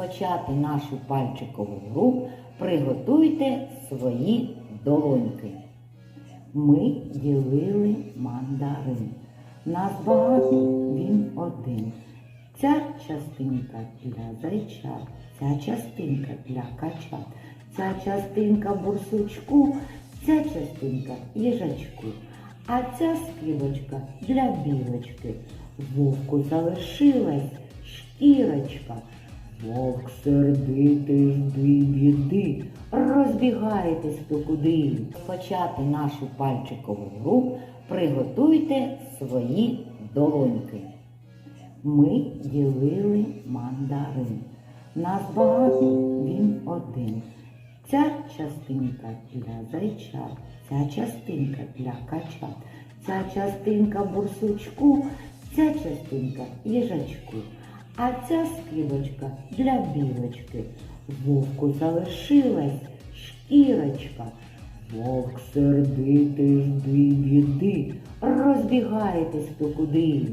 почати нашу пальчикову гру, приготуйте свої долоньки. Ми ділили мандарин. Нас багато, він один. Ця частинка для зайчат, ця частинка для качат, ця частинка бурсучку, ця частинка їжачку, а ця скибочка для білочки. Вовку залишилась шкірочка. Вовк сердитий жди біди, розбігайтесь хто куди. Почати нашу пальчикову гру, приготуйте свої долоньки. Ми ділили мандарин. Нас багато, він один. Ця частинка для зайчат, ця частинка для качат, ця частинка бурсучку, ця частинка їжачку, а ця скибочка для білочки. Вовку залишилась шкірочка. Вовк сердитий жди біди, розбігайтесь то куди.